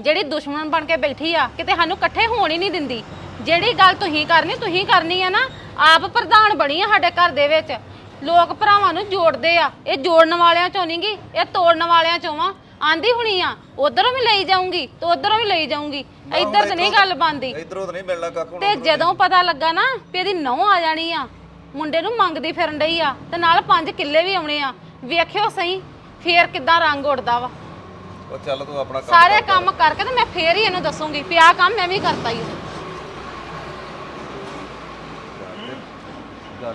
ਜਿਹੜੀ ਦੁਸ਼ਮਣ ਬਣ ਕੇ ਬੈਠੀ ਆ ਕਿਤੇ ਸਾਨੂੰ ਇਕੱਠੇ ਹੋਣ ਹੀ ਨਹੀਂ ਦਿੰਦੀ। ਜਿਹੜੀ ਗੱਲ ਤੁਸੀਂ ਕਰਨੀ ਤੁਸੀਂ ਕਰਨੀ ਆ ਨਾ ਆਪ ਪ੍ਰਧਾਨ ਬਣੀ ਆ ਸਾਡੇ ਘਰ ਦੇ ਵਿੱਚ। ਲੋਕ ਭਰਾਵਾਂ ਨੂੰ ਜੋੜਦੇ ਆ। ਇਹ ਜੋੜਨ ਵਾਲਿਆਂ ਚੋਂ ਨਹੀਂਗੀ ਇਹ ਤੋੜਨ ਵਾਲਿਆਂ ਚੋਂ ਆ। ਆਂਦੀ ਹੁਣੀ ਆ ਉਧਰੋਂ ਵੀ ਲਈ ਜਾਊਂਗੀ ਤੇ ਉਧਰੋਂ ਵੀ ਲਈ ਜਾਊਂਗੀ। ਇੱਧਰ ਤਾਂ ਨਹੀਂ ਗੱਲ ਬਣਦੀ। ਇਧਰੋਂ ਤਾਂ ਨਹੀਂ ਮਿਲਣਾ ਕੱਖ ਹੁਣ ਤੇ ਜਦੋਂ ਪਤਾ ਲੱਗਾ ਨਾ ਵੀ ਇਹਦੀ ਨੌ ਆ ਜਾਣੀ ਆ ਮੁੰਡੇ ਨੂੰ ਮੰਗਦੀ ਫਿਰਨ ਡਈ ਆ ਤੇ ਨਾਲ 5 ਕਿੱਲੇ ਵੀ ਆਉਣੇ ਆ। ਵੇਖਿਓ ਸਹੀ ਫੇਰ ਕਿੱਦਾਂ ਰੰਗ ਉੱਡਦਾ ਵਾ। ਉਹ ਚੱਲ ਤੂੰ ਆਪਣਾ ਕੰਮ ਸਾਰੇ ਕੰਮ ਕਰਕੇ ਤੇ ਮੈਂ ਫੇਰ ਹੀ ਇਹਨੂੰ ਦੱਸੂਗੀ ਵੀ ਆਹ ਕੰਮ ਮੈਂ ਵੀ ਕਰਤਾ ਹੀ